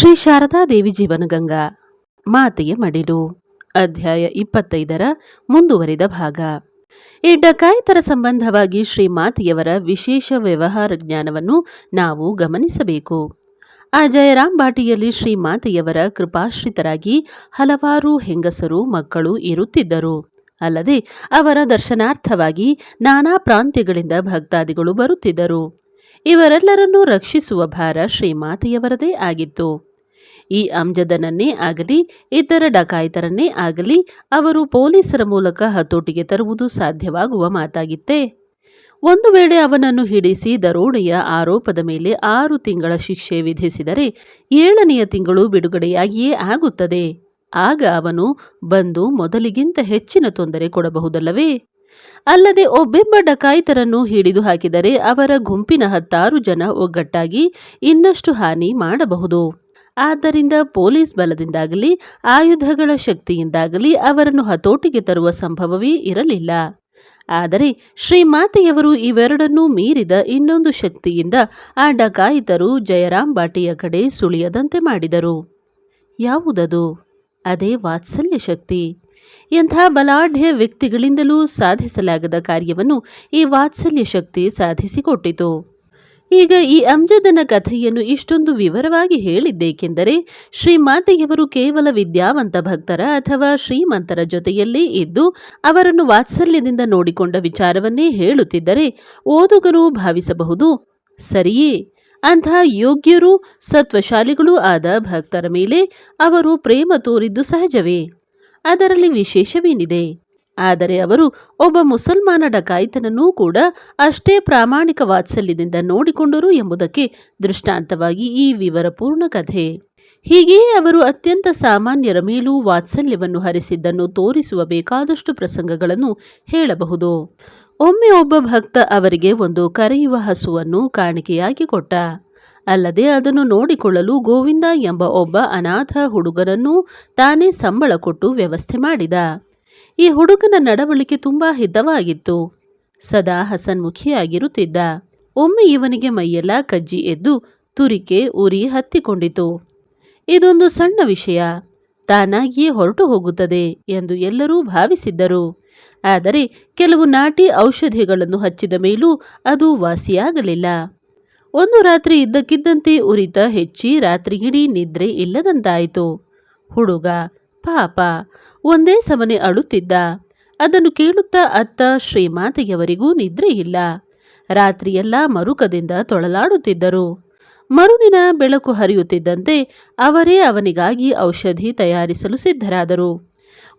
ಶ್ರೀ ಶಾರದಾದೇವಿ ಜೀವನಗಂಗಾ ಮಾತೆಯ ಮಡಿಲು. ಅಧ್ಯಾಯ ಇಪ್ಪತ್ತೈದರ ಮುಂದುವರಿದ ಭಾಗ. ಈ ಡಕಾಯಿತರ ಸಂಬಂಧವಾಗಿ ಶ್ರೀ ಮಾತೆಯವರ ವಿಶೇಷ ವ್ಯವಹಾರ ಜ್ಞಾನವನ್ನು ನಾವು ಗಮನಿಸಬೇಕು. ಆ ಜಯರಾಮ್ ಬಾಟಿಯಲ್ಲಿ ಶ್ರೀ ಮಾತೆಯವರ ಕೃಪಾಶ್ರಿತರಾಗಿ ಹಲವಾರು ಹೆಂಗಸರು, ಮಕ್ಕಳು ಇರುತ್ತಿದ್ದರು. ಅಲ್ಲದೆ ಅವರ ದರ್ಶನಾರ್ಥವಾಗಿ ನಾನಾ ಪ್ರಾಂತ್ಯಗಳಿಂದ ಭಕ್ತಾದಿಗಳು ಬರುತ್ತಿದ್ದರು. ಇವರೆಲ್ಲರನ್ನೂ ರಕ್ಷಿಸುವ ಭಾರ ಶ್ರೀಮಾತೆಯವರದೇ ಆಗಿತ್ತು. ಈ ಅಮ್ಜದನನ್ನೇ ಆಗಲಿ, ಇತರ ಡಕಾಯಿತರನ್ನೇ ಆಗಲಿ ಅವರು ಪೊಲೀಸರ ಮೂಲಕ ಹತೋಟಿಗೆ ತರುವುದು ಸಾಧ್ಯವಾಗುವ ಮಾತಾಗಿತ್ತೆ. ಒಂದು ವೇಳೆ ಅವನನ್ನು ಹಿಡಿಸಿ ದರೋಡೆಯ ಆರೋಪದ ಮೇಲೆ ಆರು ತಿಂಗಳ ಶಿಕ್ಷೆ ವಿಧಿಸಿದರೆ ಏಳನೆಯ ತಿಂಗಳು ಬಿಡುಗಡೆಯಾಗಿಯೇ ಆಗುತ್ತದೆ. ಆಗ ಅವನು ಬಂದು ಮೊದಲಿಗಿಂತ ಹೆಚ್ಚಿನ ತೊಂದರೆ ಕೊಡಬಹುದಲ್ಲವೇ? ಅಲ್ಲದೆ ಒಬ್ಬೆಬ್ಬ ಡಕಾಯಿತರನ್ನು ಹಿಡಿದು ಹಾಕಿದರೆ ಅವರ ಗುಂಪಿನ ಹತ್ತಾರು ಜನ ಒಗ್ಗಟ್ಟಾಗಿ ಇನ್ನಷ್ಟು ಹಾನಿ ಮಾಡಬಹುದು. ಆದ್ದರಿಂದ ಪೊಲೀಸ್ ಬಲದಿಂದಾಗಲಿ, ಆಯುಧಗಳ ಶಕ್ತಿಯಿಂದಾಗಲಿ ಅವರನ್ನು ಹತೋಟಿಗೆ ತರುವ ಸಂಭವವೇ ಇರಲಿಲ್ಲ. ಆದರೆ ಶ್ರೀಮಾತೆಯವರು ಇವೆರಡನ್ನೂ ಮೀರಿದ ಇನ್ನೊಂದು ಶಕ್ತಿಯಿಂದ ಆ ಡಕಾಯಿತರು ಜಯರಾಮ್ ಬಾಟಿಯ ಕಡೆ ಸುಳಿಯದಂತೆ ಮಾಡಿದರು. ಯಾವುದದು? ಅದೇ ವಾತ್ಸಲ್ಯ ಶಕ್ತಿ. ಎಂಥ ಬಲಾಢ್ಯ ವ್ಯಕ್ತಿಗಳಿಂದಲೂ ಸಾಧಿಸಲಾಗದ ಕಾರ್ಯವನ್ನು ಈ ವಾತ್ಸಲ್ಯ ಶಕ್ತಿ ಸಾಧಿಸಿಕೊಟ್ಟಿತು. ಈಗ ಈ ಅಂಜದನ ಕಥೆಯನ್ನು ಇಷ್ಟೊಂದು ವಿವರವಾಗಿ ಹೇಳಿದ್ದೇಕೆಂದರೆ ಶ್ರೀಮಾತೆಯವರು ಕೇವಲ ವಿದ್ಯಾವಂತ ಭಕ್ತರ ಅಥವಾ ಶ್ರೀಮಂತರ ಜೊತೆಯಲ್ಲೇ ಇದ್ದು ಅವರನ್ನು ವಾತ್ಸಲ್ಯದಿಂದ ನೋಡಿಕೊಂಡ ವಿಚಾರವನ್ನೇ ಹೇಳುತ್ತಿದ್ದರೆ ಓದುಗರು ಭಾವಿಸಬಹುದು, ಸರಿಯೇ? ಅಂಥ ಯೋಗ್ಯರು ಸತ್ವಶಾಲಿಗಳೂ ಆದ ಭಕ್ತರ ಮೇಲೆ ಅವರು ಪ್ರೇಮ ತೋರಿದ್ದು ಸಹಜವೇ? ಅದರಲ್ಲಿ ವಿಶೇಷವೇನಿದೆ? ಆದರೆ ಅವರು ಒಬ್ಬ ಮುಸಲ್ಮಾನ ಡಕಾಯಿತನನ್ನೂ ಕೂಡ ಅಷ್ಟೇ ಪ್ರಾಮಾಣಿಕ ವಾತ್ಸಲ್ಯದಿಂದ ನೋಡಿಕೊಂಡರು ಎಂಬುದಕ್ಕೆ ದೃಷ್ಟಾಂತವಾಗಿ ಈ ವಿವರಪೂರ್ಣ ಕಥೆ. ಹೀಗೆಯೇ ಅವರು ಅತ್ಯಂತ ಸಾಮಾನ್ಯರ ಮೇಲೂ ವಾತ್ಸಲ್ಯವನ್ನು ಹರಿಸಿದ್ದನ್ನು ತೋರಿಸುವ ಬೇಕಾದಷ್ಟು ಪ್ರಸಂಗಗಳನ್ನು ಹೇಳಬಹುದು. ಒಮ್ಮೆ ಒಬ್ಬ ಭಕ್ತ ಅವರಿಗೆ ಒಂದು ಕರೆಯುವ ಹಸುವನ್ನು ಕಾಣಿಕೆಯಾಗಿ ಕೊಟ್ಟ. ಅಲ್ಲದೆ ಅದನ್ನು ನೋಡಿಕೊಳ್ಳಲು ಗೋವಿಂದ ಎಂಬ ಒಬ್ಬ ಅನಾಥ ಹುಡುಗನನ್ನು ತಾನೇ ಸಂಬಳ ಕೊಟ್ಟು ವ್ಯವಸ್ಥೆ ಮಾಡಿದ. ಈ ಹುಡುಗನ ನಡವಳಿಕೆ ತುಂಬಾ ಹಿತವಾಗಿತ್ತು. ಸದಾ ಹಸನ್ಮುಖಿಯಾಗಿರುತ್ತಿದ್ದ. ಒಮ್ಮೆ ಇವನಿಗೆ ಮೈಯೆಲ್ಲ ಕಜ್ಜಿ ಎದ್ದು ತುರಿಕೆ ಉರಿ ಹತ್ತಿಕೊಂಡಿತು. ಇದೊಂದು ಸಣ್ಣ ವಿಷಯ. ತಾನಾಗಿಯೇ ಹೊರಟು ಹೋಗುತ್ತದೆ ಎಂದು ಎಲ್ಲರೂ ಭಾವಿಸಿದ್ದರು. ಆದರೆ ಕೆಲವು ನಾಟಿ ಔಷಧಿಗಳನ್ನು ಹಚ್ಚಿದ ಮೇಲೂ ಅದು ವಾಸಿಯಾಗಲಿಲ್ಲ. ಒಂದು ರಾತ್ರಿ ಇದ್ದಕ್ಕಿದ್ದಂತೆ ಉರಿತ ಹೆಚ್ಚಿ ರಾತ್ರಿಗಿಡೀ ನಿದ್ರೆ ಇಲ್ಲದಂತಾಯಿತು. ಹುಡುಗ, ಪಾಪ ಒಂದೇ ಸಮನೆ ಅಳುತ್ತಿದ್ದ. ಅದನ್ನು ಕೇಳುತ್ತಾ ಅತ್ತ ಶ್ರೀಮಾತೆಯವರಿಗೂ ನಿದ್ರೆಯಿಲ್ಲ. ರಾತ್ರಿಯೆಲ್ಲ ಮರುಕದಿಂದ ತೊಳಲಾಡುತ್ತಿದ್ದರು. ಮರುದಿನ ಬೆಳಕು ಹರಿಯುತ್ತಿದ್ದಂತೆ ಅವರೇ ಅವನಿಗಾಗಿ ಔಷಧಿ ತಯಾರಿಸಲು ಸಿದ್ಧರಾದರು.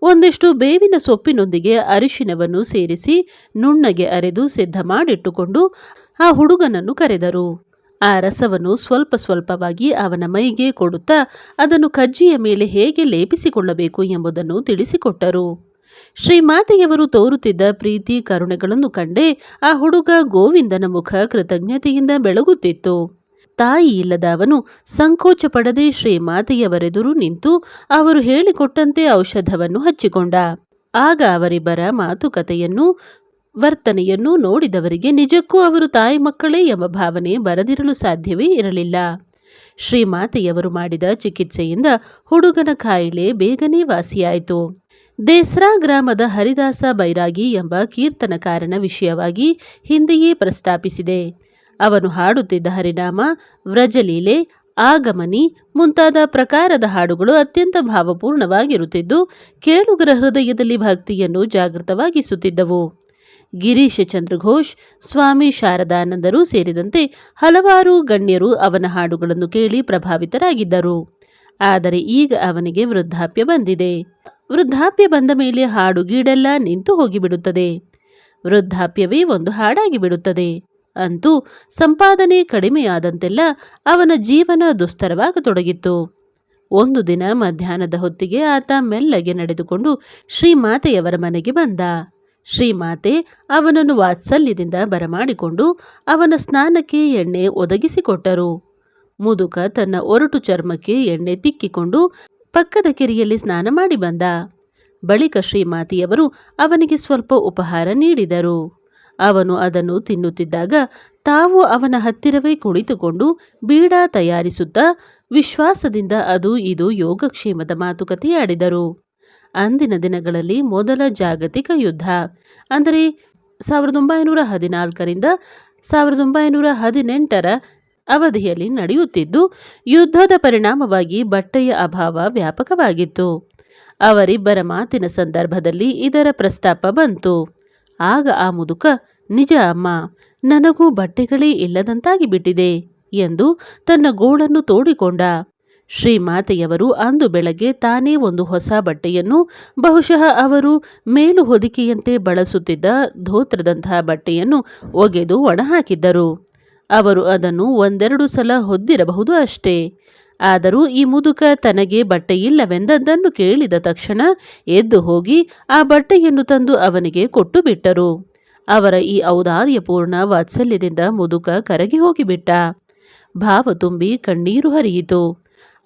ಒಂದಿಷ್ಟು ಬೇವಿನ ಸೊಪ್ಪಿನೊಂದಿಗೆ ಅರಿಶಿನವನ್ನು ಸೇರಿಸಿ ನುಣ್ಣಗೆ ಅರೆದು ಸಿದ್ಧ ಮಾಡಿಟ್ಟುಕೊಂಡು ಆ ಹುಡುಗನನ್ನು ಕರೆದರು. ಆ ರಸವನ್ನು ಸ್ವಲ್ಪ ಸ್ವಲ್ಪವಾಗಿ ಅವನ ಮೈಗೆ ಕೊಡುತ್ತಾ ಅದನ್ನು ಕಜ್ಜಿಯ ಮೇಲೆ ಹೇಗೆ ಲೇಪಿಸಿಕೊಳ್ಳಬೇಕು ಎಂಬುದನ್ನು ತಿಳಿಸಿಕೊಟ್ಟರು. ಶ್ರೀಮಾತೆಯವರು ತೋರುತ್ತಿದ್ದ ಪ್ರೀತಿ ಕರುಣೆಗಳನ್ನು ಕಂಡೇ ಆ ಹುಡುಗ ಗೋವಿಂದನ ಮುಖ ಕೃತಜ್ಞತೆಯಿಂದ ಬೆಳಗುತ್ತಿತ್ತು. ತಾಯಿ ಇಲ್ಲದ ಅವನು ಸಂಕೋಚ ಪಡದೆ ಶ್ರೀಮಾತೆಯವರೆದುರು ನಿಂತು ಅವರು ಹೇಳಿಕೊಟ್ಟಂತೆ ಔಷಧವನ್ನು ಹಚ್ಚಿಕೊಂಡ. ಆಗ ಅವರಿಬ್ಬರ ಮಾತುಕತೆಯನ್ನು ವರ್ತನೆಯನ್ನು ನೋಡಿದವರಿಗೆ ನಿಜಕ್ಕೂ ಅವರು ತಾಯಿ ಮಕ್ಕಳೇ ಎಂಬ ಭಾವನೆ ಬರದಿರಲು ಸಾಧ್ಯವೇ ಇರಲಿಲ್ಲ. ಶ್ರೀಮಾತೆಯವರು ಮಾಡಿದ ಚಿಕಿತ್ಸೆಯಿಂದ ಹುಡುಗನ ಕಾಯಿಲೆ ಬೇಗನೆ ವಾಸಿಯಾಯಿತು. ದೇಸ್ರಾ ಗ್ರಾಮದ ಹರಿದಾಸ ಬೈರಾಗಿ ಎಂಬ ಕೀರ್ತನಕಾರನ ವಿಷಯವಾಗಿ ಹಿಂದೆಯೇ ಪ್ರಸ್ತಾಪಿಸಿದೆ. ಅವನು ಹಾಡುತ್ತಿದ್ದ ಹರಿನಾಮ, ವ್ರಜಲೀಲೆ, ಆಗಮನಿ ಮುಂತಾದ ಪ್ರಕಾರದ ಹಾಡುಗಳು ಅತ್ಯಂತ ಭಾವಪೂರ್ಣವಾಗಿರುತ್ತಿದ್ದು ಕೇಳುಗರ ಹೃದಯದಲ್ಲಿ ಭಕ್ತಿಯನ್ನು ಜಾಗೃತವಾಗಿಸುತ್ತಿದ್ದವು. ಗಿರೀಶ ಚಂದ್ರಘೋಷ್, ಸ್ವಾಮಿ ಶಾರದಾನಂದರು ಸೇರಿದಂತೆ ಹಲವಾರು ಗಣ್ಯರು ಅವನ ಹಾಡುಗಳನ್ನು ಕೇಳಿ ಪ್ರಭಾವಿತರಾಗಿದ್ದರು. ಆದರೆ ಈಗ ಅವನಿಗೆ ವೃದ್ಧಾಪ್ಯ ಬಂದಿದೆ. ವೃದ್ಧಾಪ್ಯ ಬಂದ ಮೇಲೆ ಹಾಡು ಗೀಡೆಲ್ಲ ನಿಂತು ಹೋಗಿಬಿಡುತ್ತದೆ. ವೃದ್ಧಾಪ್ಯವೇ ಒಂದು ಹಾಡಾಗಿ ಬಿಡುತ್ತದೆ ಅಂತೂ ಸಂಪಾದನೆ ಕಡಿಮೆಯಾದಂತೆಲ್ಲ ಅವನ ಜೀವನ ದುಸ್ತರವಾಗತೊಡಗಿತ್ತು. ಒಂದು ದಿನ ಮಧ್ಯಾಹ್ನದ ಹೊತ್ತಿಗೆ ಆತ ಮೆಲ್ಲಗೆ ನಡೆದುಕೊಂಡು ಶ್ರೀಮಾತೆಯವರ ಮನೆಗೆ ಬಂದ. ಶ್ರೀಮಾತೆ ಅವನನ್ನು ವಾತ್ಸಲ್ಯದಿಂದ ಬರಮಾಡಿಕೊಂಡು ಅವನ ಸ್ನಾನಕ್ಕೆ ಎಣ್ಣೆ ಒದಗಿಸಿಕೊಟ್ಟರು. ಮುದುಕ ತನ್ನ ಒರಟು ಚರ್ಮಕ್ಕೆ ಎಣ್ಣೆ ತಿಕ್ಕಿಕೊಂಡು ಪಕ್ಕದ ಕೆರೆಯಲ್ಲಿ ಸ್ನಾನ ಮಾಡಿ ಬಂದ. ಬಳಿಕ ಶ್ರೀಮಾತಿಯವರು ಅವನಿಗೆ ಸ್ವಲ್ಪ ಉಪಹಾರ ನೀಡಿದರು. ಅವನು ಅದನ್ನು ತಿನ್ನುತ್ತಿದ್ದಾಗ ತಾವು ಅವನ ಹತ್ತಿರವೇ ಕುಳಿತುಕೊಂಡು ಬೀಡ ತಯಾರಿಸುತ್ತಾ ವಿಶ್ವಾಸದಿಂದ ಅದು ಇದು ಯೋಗಕ್ಷೇಮದ ಮಾತುಕತೆಯಾಡಿದರು. ಅಂದಿನ ದಿನಗಳಲ್ಲಿ ಮೊದಲ ಜಾಗತಿಕ ಯುದ್ಧ. ಅಂದರೆ ಸಾವಿರದ ಒಂಬೈನೂರ ಹದಿನಾಲ್ಕರಿಂದ ಸಾವಿರದ ಒಂಬೈನೂರ ಹದಿನೆಂಟರ ಅವಧಿಯಲ್ಲಿ ನಡೆಯುತ್ತಿದ್ದು, ಯುದ್ಧದ ಪರಿಣಾಮವಾಗಿ ಬಟ್ಟೆಯ ಅಭಾವ ವ್ಯಾಪಕವಾಗಿತ್ತು. ಅವರಿಬ್ಬರ ಮಾತಿನ ಸಂದರ್ಭದಲ್ಲಿ ಇದರ ಪ್ರಸ್ತಾಪ ಬಂತು. ಆಗ ಆ ಮುದುಕ, ನಿಜ ಅಮ್ಮ, ನನಗೂ ಬಟ್ಟೆಗಳೇ ಇಲ್ಲದಂತಾಗಿ ಬಿಟ್ಟಿದೆ ಎಂದು ತನ್ನ ಗೋಳನ್ನು ತೋಡಿಕೊಂಡ. ಶ್ರೀಮಾತೆಯವರು ಅಂದು ಬೆಳಗ್ಗೆ ತಾನೇ ಒಂದು ಹೊಸ ಬಟ್ಟೆಯನ್ನು, ಬಹುಶಃ ಅವರು ಮೇಲು ಹೊದಿಕೆಯಂತೆ ಬಳಸುತ್ತಿದ್ದ ಧೋತ್ರದಂತಹ ಬಟ್ಟೆಯನ್ನು ಒಗೆದು ಒಣಹಾಕಿದ್ದರು. ಅವರು ಅದನ್ನು ಒಂದೆರಡು ಸಲ ಹೊದ್ದಿರಬಹುದು ಅಷ್ಟೇ. ಆದರೂ ಈ ಮುದುಕ ತನಗೆ ಬಟ್ಟೆಯಿಲ್ಲವೆಂದದ್ದನ್ನು ಕೇಳಿದ ತಕ್ಷಣ ಎದ್ದು ಹೋಗಿ ಆ ಬಟ್ಟೆಯನ್ನು ತಂದು ಅವನಿಗೆ ಕೊಟ್ಟು ಬಿಟ್ಟರು ಅವರ ಈ ಔದಾರ್ಯಪೂರ್ಣ ವಾತ್ಸಲ್ಯದಿಂದ ಮುದುಕ ಕರಗಿ ಹೋಗಿಬಿಟ್ಟ. ಭಾವ ತುಂಬಿ ಕಣ್ಣೀರು ಹರಿಯಿತು.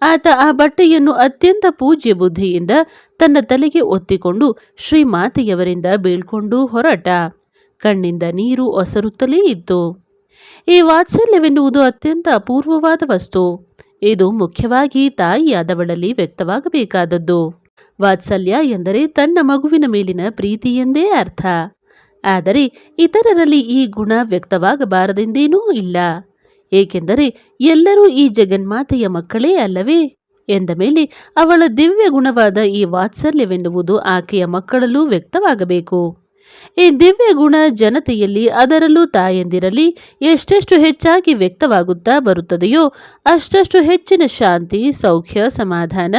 ಆತ ಆ ಬಟ್ಟೆಯನ್ನು ಅತ್ಯಂತ ಪೂಜ್ಯ ಬುದ್ಧಿಯಿಂದ ತನ್ನ ತಲೆಗೆ ಒತ್ತಿಕೊಂಡು ಶ್ರೀಮಾತೆಯವರಿಂದ ಬೀಳ್ಕೊಂಡು ಹೊರಟ. ಕಣ್ಣಿಂದ ನೀರು ಒಸರುತ್ತಲೇ ಇತ್ತು. ಈ ವಾತ್ಸಲ್ಯವೆನ್ನುವುದು ಅತ್ಯಂತ ಅಪೂರ್ವವಾದ ವಸ್ತು. ಇದು ಮುಖ್ಯವಾಗಿ ತಾಯಿಯಾದವಳಲ್ಲಿ ವ್ಯಕ್ತವಾಗಬೇಕಾದದ್ದು. ವಾತ್ಸಲ್ಯ ಎಂದರೆ ತನ್ನ ಮಗುವಿನ ಮೇಲಿನ ಪ್ರೀತಿ ಎಂದೇ ಅರ್ಥ. ಆದರೆ ಇತರರಲ್ಲಿ ಈ ಗುಣ ವ್ಯಕ್ತವಾಗಬಾರದೆಂದೇನೂ ಇಲ್ಲ. ಏಕೆಂದರೆ ಎಲ್ಲರೂ ಈ ಜಗನ್ಮಾತೆಯ ಮಕ್ಕಳೇ ಅಲ್ಲವೇ? ಎಂದ ಮೇಲೆ ಅವಳ ದಿವ್ಯ ಗುಣವಾದ ಈ ವಾತ್ಸಲ್ಯವೆನ್ನುವುದು ಆಕೆಯ ಮಕ್ಕಳಲ್ಲೂ ವ್ಯಕ್ತವಾಗಬೇಕು. ಈ ದಿವ್ಯ ಗುಣ ಜನತೆಯಲ್ಲಿ ಅದರಲ್ಲೂ ತಾಯಂದಿರಲಿ ಎಷ್ಟೆಷ್ಟು ಹೆಚ್ಚಾಗಿ ವ್ಯಕ್ತವಾಗುತ್ತಾ ಬರುತ್ತದೆಯೋ ಅಷ್ಟಷ್ಟು ಹೆಚ್ಚಿನ ಶಾಂತಿ, ಸೌಖ್ಯ, ಸಮಾಧಾನ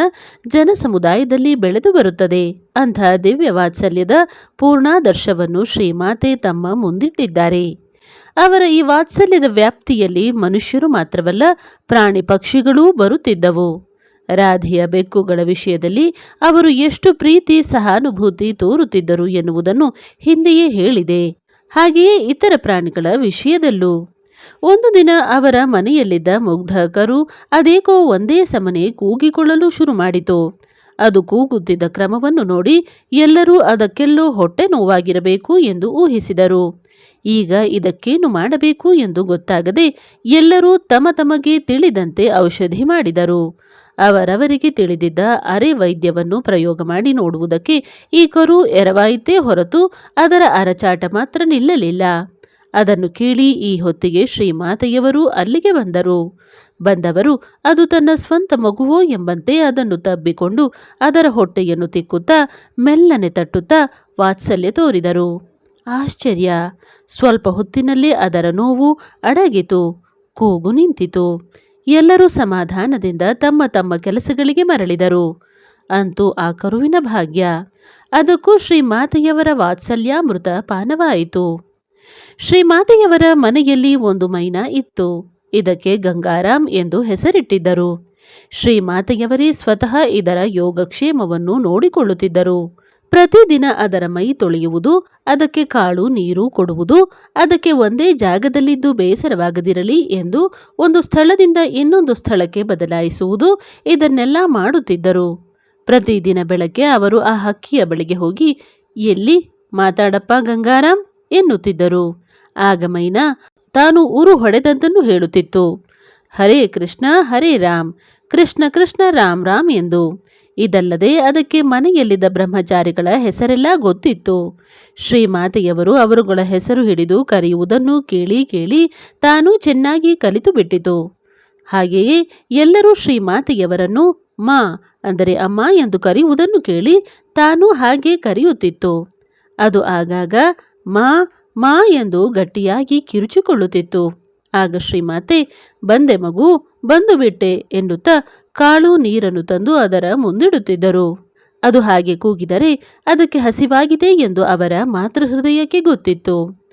ಜನ ಸಮುದಾಯದಲ್ಲಿ ಬೆಳೆದು ಬರುತ್ತದೆ. ಅಂಥ ದಿವ್ಯ ವಾತ್ಸಲ್ಯದ ಪೂರ್ಣಾದರ್ಶವನ್ನು ಶ್ರೀಮಾತೆ ತಮ್ಮ ಮುಂದಿಟ್ಟಿದ್ದಾರೆ. ಅವರ ಈ ವಾತ್ಸಲ್ಯದ ವ್ಯಾಪ್ತಿಯಲ್ಲಿ ಮನುಷ್ಯರು ಮಾತ್ರವಲ್ಲ, ಪ್ರಾಣಿ ಪಕ್ಷಿಗಳೂ ಬರುತ್ತಿದ್ದವು. ರಾಧೆಯ ಬೆಕ್ಕುಗಳ ವಿಷಯದಲ್ಲಿ ಅವರು ಎಷ್ಟು ಪ್ರೀತಿ ಸಹಾನುಭೂತಿ ತೋರುತ್ತಿದ್ದರು ಎನ್ನುವುದನ್ನು ಹಿಂದೆಯೇ ಹೇಳಿದೆ. ಹಾಗೆಯೇ ಇತರ ಪ್ರಾಣಿಗಳ ವಿಷಯದಲ್ಲೂ. ಒಂದು ದಿನ ಅವರ ಮನೆಯಲ್ಲಿದ್ದ ಮುಗ್ಧಕರು ಅದೇಕೋ ಒಂದೇ ಸಮನೆ ಕೂಗಿಕೊಳ್ಳಲು ಶುರು ಮಾಡಿತು ಅದು ಕೂಗುತ್ತಿದ್ದ ಕ್ರಮವನ್ನು ನೋಡಿ ಎಲ್ಲರೂ ಅದಕ್ಕೆಲ್ಲೋ ಹೊಟ್ಟೆ ನೋವಾಗಿರಬೇಕು ಎಂದು ಊಹಿಸಿದರು. ಈಗ ಇದಕ್ಕೇನು ಮಾಡಬೇಕು ಎಂದು ಗೊತ್ತಾಗದೆ ಎಲ್ಲರೂ ತಮ ತಮಗೆ ತಿಳಿದಂತೆ ಔಷಧಿ ಮಾಡಿದರು. ಅವರವರಿಗೆ ತಿಳಿದಿದ್ದ ಅರೆ ವೈದ್ಯವನ್ನು ಪ್ರಯೋಗ ಮಾಡಿ ನೋಡುವುದಕ್ಕೆ ಈ ಕರು ಎರವಾಯಿತೇ ಹೊರತು ಅದರ ಅರಚಾಟ ಮಾತ್ರ ನಿಲ್ಲಲಿಲ್ಲ. ಅದನ್ನು ಕೇಳಿ ಈ ಹೊತ್ತಿಗೆ ಶ್ರೀಮಾತೆಯವರು ಅಲ್ಲಿಗೆ ಬಂದರು. ಬಂದವರು, ಅದು ತನ್ನ ಸ್ವಂತ ಮಗುವೋ ಎಂಬಂತೆ ಅದನ್ನು ತಬ್ಬಿಕೊಂಡು ಅದರ ಹೊಟ್ಟೆಯನ್ನು ತಿಕ್ಕುತ್ತಾ ಮೆಲ್ಲನೆ ತಟ್ಟುತ್ತಾ ವಾತ್ಸಲ್ಯ ತೋರಿದರು. ಆಶ್ಚರ್ಯ! ಸ್ವಲ್ಪ ಹೊತ್ತಿನಲ್ಲೇ ಅದರ ನೋವು ಅಡಗಿತು, ಕೂಗು ನಿಂತಿತು. ಎಲ್ಲರೂ ಸಮಾಧಾನದಿಂದ ತಮ್ಮ ತಮ್ಮ ಕೆಲಸಗಳಿಗೆ ಮರಳಿದರು. ಅಂತೂ ಆ ಕರುವಿನ ಭಾಗ್ಯ! ಅದಕ್ಕೂ ಶ್ರೀಮಾತೆಯವರ ವಾತ್ಸಲ್ಯಾಮೃತ ಪಾನವಾಯಿತು. ಶ್ರೀಮಾತೆಯವರ ಮನೆಯಲ್ಲಿ ಒಂದು ಮೈನ ಇತ್ತು. ಇದಕ್ಕೆ ಗಂಗಾರಾಮ್ ಎಂದು ಹೆಸರಿಟ್ಟಿದ್ದರು. ಶ್ರೀಮಾತೆಯವರೇ ಸ್ವತಃ ಇದರ ಯೋಗಕ್ಷೇಮವನ್ನು ನೋಡಿಕೊಳ್ಳುತ್ತಿದ್ದರು. ಪ್ರತಿದಿನ ಅದರ ಮೈ ತೊಳೆಯುವುದು, ಅದಕ್ಕೆ ಕಾಳು, ನೀರು ಕೊಡುವುದು, ಅದಕ್ಕೆ ಒಂದೇ ಜಾಗದಲ್ಲಿದ್ದು ಬೇಸರವಾಗದಿರಲಿ ಎಂದು ಒಂದು ಸ್ಥಳದಿಂದ ಇನ್ನೊಂದು ಸ್ಥಳಕ್ಕೆ ಬದಲಾಯಿಸುವುದು ಇದನ್ನೆಲ್ಲ ಮಾಡುತ್ತಿದ್ದರು. ಪ್ರತಿದಿನ ಬೆಳಗ್ಗೆ ಅವರು ಆ ಹಕ್ಕಿಯ ಬಳಿಗೆ ಹೋಗಿ, ಎಲ್ಲಿ ಮಾತಾಡಪ್ಪ ಗಂಗಾರಾಮ್? ಎನ್ನುತ್ತಿದ್ದರು. ಆಗ ಮೈನಾ ತಾನು ಉರು ಹೊಡೆದಂತನ್ನು ಹೇಳುತ್ತಿತ್ತು. ಹರೇ ಕೃಷ್ಣ, ಹರೇ ರಾಮ್, ಕೃಷ್ಣ ಕೃಷ್ಣ, ರಾಮ್ ರಾಮ್ ಎಂದು. ಇದಲ್ಲದೆ ಅದಕ್ಕೆ ಮನೆಯಲ್ಲಿದ್ದ ಬ್ರಹ್ಮಚಾರಿಗಳ ಹೆಸರೆಲ್ಲ ಗೊತ್ತಿತ್ತು. ಶ್ರೀಮಾತೆಯವರು ಅವರುಗಳ ಹೆಸರು ಹಿಡಿದು ಕರೆಯುವುದನ್ನು ಕೇಳಿ ಕೇಳಿ ತಾನು ಚೆನ್ನಾಗಿ ಕಲಿತು ಬಿಟ್ಟಿತು. ಹಾಗೆಯೇ ಎಲ್ಲರೂ ಶ್ರೀಮಾತೆಯವರನ್ನು ಮಾ ಅಂದರೆ ಅಮ್ಮ ಎಂದು ಕರೆಯುವುದನ್ನು ಕೇಳಿ ತಾನು ಹಾಗೆ ಕರೆಯುತ್ತಿತ್ತು. ಅದು ಆಗಾಗ ಮಾ ಮಾ ಎಂದು ಗಟ್ಟಿಯಾಗಿ ಕಿರುಚಿಕೊಳ್ಳುತ್ತಿತ್ತು. ಆಗ ಶ್ರೀಮಾತೆ, ಬಂದೆ ಮಗು, ಬಂದು ಬಿಟ್ಟೆ ಎನ್ನುತ್ತಾ ಕಾಳು ನೀರನ್ನು ತಂದು ಅದರ ಮುಂದಿಡುತ್ತಿದ್ದರು. ಅದು ಹಾಗೆ ಕೂಗಿದರೆ ಅದಕ್ಕೆ ಹಸಿವಾಗಿದೆ ಎಂದು ಅವರ ಮಾತೃಹೃದಯಕ್ಕೆ ಗೊತ್ತಿತ್ತು.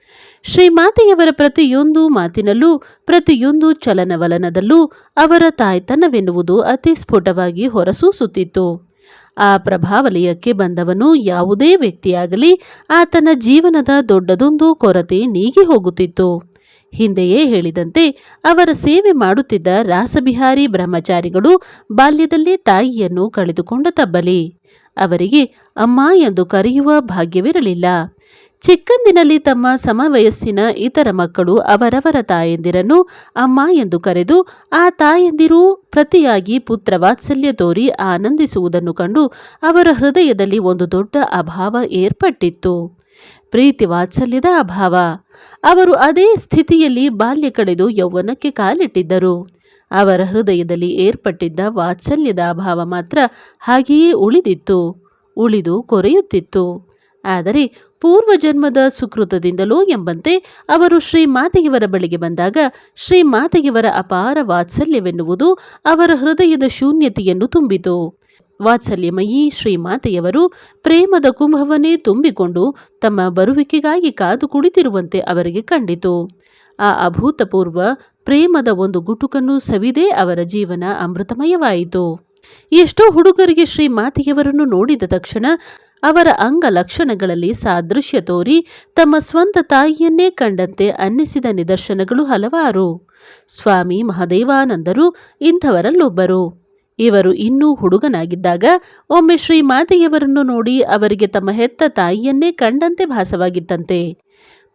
ಶ್ರೀಮಾತೆಯವರ ಪ್ರತಿಯೊಂದು ಮಾತಿನಲ್ಲೂ, ಪ್ರತಿಯೊಂದು ಚಲನವಲನದಲ್ಲೂ ಅವರ ತಾಯ್ತನವೆನ್ನುವುದು ಅತಿ ಸ್ಫುಟವಾಗಿ ಹೊರಸೂಸುತ್ತಿತ್ತು. ಆ ಪ್ರಭಾವಲಯಕ್ಕೆ ಬಂದವನು ಯಾವುದೇ ವ್ಯಕ್ತಿಯಾಗಲಿ ಆತನ ಜೀವನದ ದೊಡ್ಡದೊಂದು ಕೊರತೆ ನೀಗಿ ಹೋಗುತ್ತಿತ್ತು. ಹಿಂದೆಯೇ ಹೇಳಿದಂತೆ ಅವರ ಸೇವೆ ಮಾಡುತ್ತಿದ್ದ ರಾಸಬಿಹಾರಿ ಬ್ರಹ್ಮಚಾರಿಗಳು ಬಾಲ್ಯದಲ್ಲಿ ತಾಯಿಯನ್ನು ಕಳೆದುಕೊಂಡ ತಬ್ಬಲಿ. ಅವರಿಗೆ ಅಮ್ಮ ಎಂದು ಕರೆಯುವ ಭಾಗ್ಯವಿರಲಿಲ್ಲ. ಚಿಕ್ಕಂದಿನಲ್ಲಿ ತಮ್ಮ ಸಮವಯಸ್ಸಿನ ಇತರ ಮಕ್ಕಳು ಅವರವರ ತಾಯಂದಿರನ್ನು ಅಮ್ಮ ಎಂದು ಕರೆದು, ಆ ತಾಯಂದಿರು ಪ್ರತಿಯಾಗಿ ಪುತ್ರ ವಾತ್ಸಲ್ಯ ತೋರಿ ಆನಂದಿಸುವುದನ್ನು ಕಂಡು ಅವರ ಹೃದಯದಲ್ಲಿ ಒಂದು ದೊಡ್ಡ ಅಭಾವ ಏರ್ಪಟ್ಟಿತ್ತು. ಪ್ರೀತಿ ವಾತ್ಸಲ್ಯದ ಅಭಾವ. ಅವರು ಅದೇ ಸ್ಥಿತಿಯಲ್ಲಿ ಬಾಲ್ಯ ಕಳೆದು ಯೌವನಕ್ಕೆ ಕಾಲಿಟ್ಟಿದ್ದರು. ಅವರ ಹೃದಯದಲ್ಲಿ ಏರ್ಪಟ್ಟಿದ್ದ ವಾತ್ಸಲ್ಯದ ಅಭಾವ ಮಾತ್ರ ಹಾಗೆಯೇ ಉಳಿದಿತ್ತು, ಉಳಿದು ಕೊರೆಯುತ್ತಿತ್ತು. ಆದರೆ ಪೂರ್ವಜನ್ಮದ ಸುಕೃತದಿಂದಲೋ ಎಂಬಂತೆ ಅವರು ಶ್ರೀ ಶ್ರೀಮಾತೆಯವರ ಬಳಿಗೆ ಬಂದಾಗ ಶ್ರೀ ಶ್ರೀಮಾತೆಯವರ ಅಪಾರ ವಾತ್ಸಲ್ಯವೆನ್ನುವುದು ಅವರ ಹೃದಯದ ಶೂನ್ಯತೆಯನ್ನು ತುಂಬಿತು. ವಾತ್ಸಲ್ಯಮಯೀ ಶ್ರೀಮಾತೆಯವರು ಪ್ರೇಮದ ಕುಂಭವನ್ನೇ ತುಂಬಿಕೊಂಡು ತಮ್ಮ ಬರುವಿಕೆಗಾಗಿ ಕಾದು ಕುಳಿತಿರುವಂತೆ ಅವರಿಗೆ ಕಂಡಿತು. ಆ ಅಭೂತಪೂರ್ವ ಪ್ರೇಮದ ಒಂದು ಗುಟುಕನ್ನು ಸವಿದೇ ಅವರ ಜೀವನ ಅಮೃತಮಯವಾಯಿತು. ಎಷ್ಟೋ ಹುಡುಗರಿಗೆ ಶ್ರೀ ಶ್ರೀಮಾತೆಯವರನ್ನು ನೋಡಿದ ತಕ್ಷಣ ಅವರ ಅಂಗ ಲಕ್ಷಣಗಳಲ್ಲಿ ಸಾದೃಶ್ಯ ತೋರಿ ತಮ್ಮ ಸ್ವಂತ ತಾಯಿಯನ್ನೇ ಕಂಡಂತೆ ಅನ್ನಿಸಿದ ನಿದರ್ಶನಗಳು ಹಲವಾರು. ಸ್ವಾಮಿ ಮಹದೇವಾನಂದರು ಇಂಥವರಲ್ಲೊಬ್ಬರು. ಇವರು ಇನ್ನೂ ಹುಡುಗನಾಗಿದ್ದಾಗ ಒಮ್ಮೆ ಶ್ರೀಮಾತೆಯವರನ್ನು ನೋಡಿ ಅವರಿಗೆ ತಮ್ಮ ಹೆತ್ತ ತಾಯಿಯನ್ನೇ ಕಂಡಂತೆ ಭಾಸವಾಗಿತ್ತಂತೆ.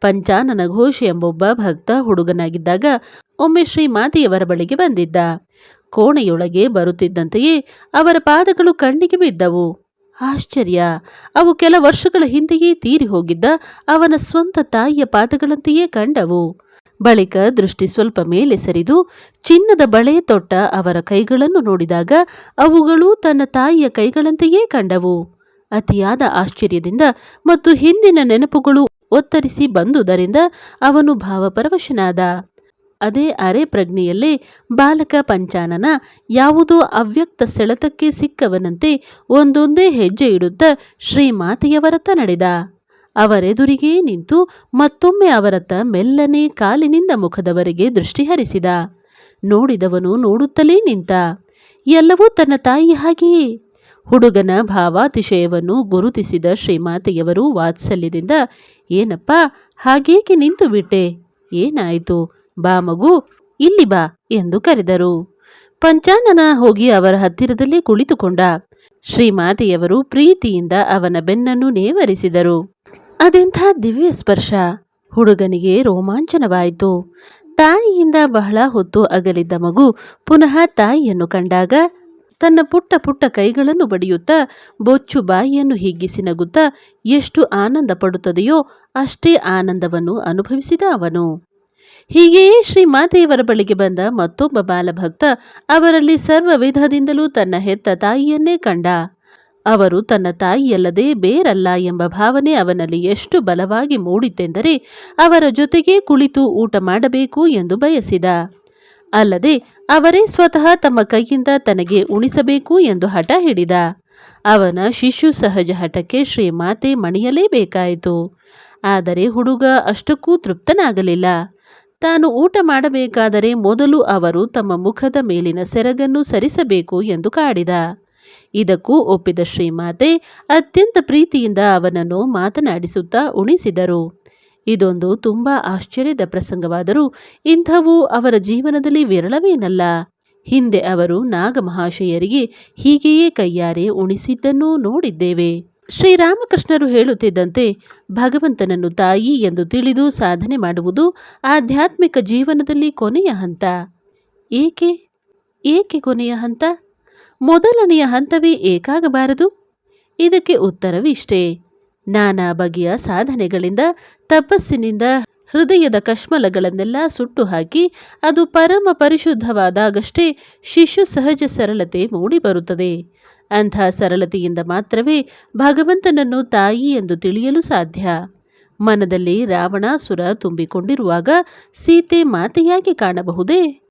ಪಂಚಾನನ ಘೋಷ ಎಂಬೊಬ್ಬ ಭಕ್ತ ಹುಡುಗನಾಗಿದ್ದಾಗ ಒಮ್ಮೆ ಶ್ರೀಮಾತೆಯವರ ಬಳಿಗೆ ಬಂದಿದ್ದ. ಕೋಣೆಯೊಳಗೆ ಬರುತ್ತಿದ್ದಂತೆಯೇ ಅವರ ಪಾದಗಳು ಕಣ್ಣಿಗೆ ಬಿದ್ದವು. ಆಶ್ಚರ್ಯ. ಅವು ಕೆಲ ವರ್ಷಗಳ ಹಿಂದೆಯೇ ತೀರಿ ಹೋಗಿದ್ದ ಅವನ ಸ್ವಂತ ತಾಯಿಯ ಪಾದಗಳಂತೆಯೇ ಕಂಡವು. ಬಳಿಕ ದೃಷ್ಟಿ ಸ್ವಲ್ಪ ಮೇಲೆ ಸರಿದು ಚಿನ್ನದ ಬಳೆ ತೊಟ್ಟ ಅವರ ಕೈಗಳನ್ನು ನೋಡಿದಾಗ ಅವುಗಳು ತನ್ನ ತಾಯಿಯ ಕೈಗಳಂತೆಯೇ ಕಂಡವು. ಅತಿಯಾದ ಆಶ್ಚರ್ಯದಿಂದ ಮತ್ತು ಹಿಂದಿನ ನೆನಪುಗಳು ಒತ್ತರಿಸಿ ಬಂದುದರಿಂದ ಅವನು ಭಾವಪರವಶನಾದ. ಅದೇ ಅರೆ ಪ್ರಜ್ಞೆಯಲ್ಲೇ ಬಾಲಕ ಪಂಚಾನನ ಯಾವುದೋ ಅವ್ಯಕ್ತ ಸೆಳೆತಕ್ಕೆ ಸಿಕ್ಕವನಂತೆ ಒಂದೊಂದೇ ಹೆಜ್ಜೆ ಇಡುತ್ತಾ ಶ್ರೀಮಾತೆಯವರತ್ತ ನಡೆದ. ಅವರೆದುರಿಗೇ ನಿಂತು ಮತ್ತೊಮ್ಮೆ ಅವರತ್ತ ಮೆಲ್ಲನೆ ಕಾಲಿನಿಂದ ಮುಖದವರೆಗೆ ದೃಷ್ಟಿ ಹರಿಸಿದ. ನೋಡಿದವನು ನೋಡುತ್ತಲೇ ನಿಂತ. ಎಲ್ಲವೂ ತನ್ನ ತಾಯಿ ಹಾಗೆಯೇ. ಹುಡುಗನ ಭಾವಾತಿಶಯವನ್ನು ಗುರುತಿಸಿದ ಶ್ರೀಮಾತೆಯವರು ವಾತ್ಸಲ್ಯದಿಂದ, ಏನಪ್ಪ, ಹಾಗೇಕೆ ನಿಂತು ಬಿಟ್ಟೆ ಏನಾಯಿತು? ಬಾ ಮಗು, ಇಲ್ಲಿ ಬಾ ಎಂದು ಕರೆದರು. ಪಂಚಾನನ ಹೋಗಿ ಅವರ ಹತ್ತಿರದಲ್ಲೇ ಕುಳಿತುಕೊಂಡ. ಶ್ರೀಮಾತೆಯವರು ಪ್ರೀತಿಯಿಂದ ಅವನ ಬೆನ್ನನ್ನು ನೇವರಿಸಿದರು. ಅದೆಂಥ ದಿವ್ಯ ಸ್ಪರ್ಶ. ಹುಡುಗನಿಗೆ ರೋಮಾಂಚನವಾಯಿತು. ತಾಯಿಯಿಂದ ಬಹಳ ಹೊತ್ತು ಅಗಲಿದ್ದ ಮಗು ಪುನಃ ತಾಯಿಯನ್ನು ಕಂಡಾಗ ತನ್ನ ಪುಟ್ಟ ಪುಟ್ಟ ಕೈಗಳನ್ನು ಬಡಿಯುತ್ತಾ ಬೊಚ್ಚು ಬಾಯಿಯನ್ನು ಹಿಗ್ಗಿಸಿ ನಗುತ್ತಾ ಎಷ್ಟು ಆನಂದ ಪಡುತ್ತದೆಯೋ ಅಷ್ಟೇ ಆನಂದವನ್ನು ಅನುಭವಿಸಿದ ಅವನು. ಹೀಗೆಯೇ ಶ್ರೀಮಾತೆಯವರ ಬಳಿಗೆ ಬಂದ ಮತ್ತೊಬ್ಬ ಬಾಲಭಕ್ತ ಅವರಲ್ಲಿ ಸರ್ವ ವಿಧದಿಂದಲೂ ತನ್ನ ಹೆತ್ತ ತಾಯಿಯನ್ನೇ ಕಂಡ. ಅವರು ತನ್ನ ತಾಯಿಯಲ್ಲದೆ ಬೇರಲ್ಲ ಎಂಬ ಭಾವನೆ ಅವನಲ್ಲಿ ಎಷ್ಟು ಬಲವಾಗಿ ಮೂಡಿತೆಂದರೆ ಅವರ ಜೊತೆಗೆ ಕುಳಿತು ಊಟ ಮಾಡಬೇಕು ಎಂದು ಬಯಸಿದ. ಅಲ್ಲದೆ ಅವರೇ ಸ್ವತಃ ತಮ್ಮ ಕೈಯಿಂದ ತನಗೆ ಉಣಿಸಬೇಕು ಎಂದು ಹಠ ಹಿಡಿದ. ಅವನ ಶಿಶು ಸಹಜ ಹಠಕ್ಕೆ ಶ್ರೀಮಾತೆ ಮಣಿಯಲೇಬೇಕಾಯಿತು. ಆದರೆ ಹುಡುಗ ಅಷ್ಟಕ್ಕೂ ತೃಪ್ತನಾಗಲಿಲ್ಲ. ತಾನು ಊಟ ಮಾಡಬೇಕಾದರೆ ಮೊದಲು ಅವರು ತಮ್ಮ ಮುಖದ ಮೇಲಿನ ಸೆರಗನ್ನು ಸರಿಸಬೇಕು ಎಂದು ಕಾಡಿದ. ಇದಕ್ಕೂ ಒಪ್ಪಿದ ಶ್ರೀಮಾತೆ ಅತ್ಯಂತ ಪ್ರೀತಿಯಿಂದ ಅವನನ್ನು ಮಾತನಾಡಿಸುತ್ತಾ ಉಣಿಸಿದರು. ಇದೊಂದು ತುಂಬ ಆಶ್ಚರ್ಯದ ಪ್ರಸಂಗವಾದರೂ ಇಂಥವು ಅವರ ಜೀವನದಲ್ಲಿ ವಿರಳವೇನಲ್ಲ. ಹಿಂದೆ ಅವರು ನಾಗಮಹಾಶಯರಿಗೆ ಹೀಗೆಯೇ ಕೈಯಾರೆ ಉಣಿಸಿದ್ದನ್ನೂ ನೋಡಿದ್ದೇವೆ. ಶ್ರೀರಾಮಕೃಷ್ಣರು ಹೇಳುತ್ತಿದ್ದಂತೆ ಭಗವಂತನನ್ನು ತಾಯಿ ಎಂದು ತಿಳಿದು ಸಾಧನೆ ಮಾಡುವುದು ಆಧ್ಯಾತ್ಮಿಕ ಜೀವನದಲ್ಲಿ ಕೊನೆಯ ಹಂತ. ಏಕೆ? ಏಕೆ ಕೊನೆಯ ಹಂತ? ಮೊದಲನೆಯ ಹಂತವೇ ಏಕಾಗಬಾರದು? ಇದಕ್ಕೆ ಉತ್ತರವಿಷ್ಟೇ. ನಾನಾ ಬಗೆಯ ಸಾಧನೆಗಳಿಂದ ತಪಸ್ಸಿನಿಂದ ಹೃದಯದ ಕಶ್ಮಲಗಳನ್ನೆಲ್ಲ ಸುಟ್ಟು ಹಾಕಿ ಅದು ಪರಮ ಪರಿಶುದ್ಧವಾದಾಗಷ್ಟೇ ಶಿಶು ಸಹಜ ಸರಳತೆ ಮೂಡಿಬರುತ್ತದೆ. ಅಂಥ ಸರಳತೆಯಿಂದ ಮಾತ್ರವೇ ಭಗವಂತನನ್ನು ತಾಯಿ ಎಂದು ತಿಳಿಯಲು ಸಾಧ್ಯ. ಮನದಲ್ಲಿ ರಾವಣಾಸುರ ತುಂಬಿಕೊಂಡಿರುವಾಗ ಸೀತೆ ಮಾತೆಯಾಗಿ ಕಾಣಬಹುದೇ?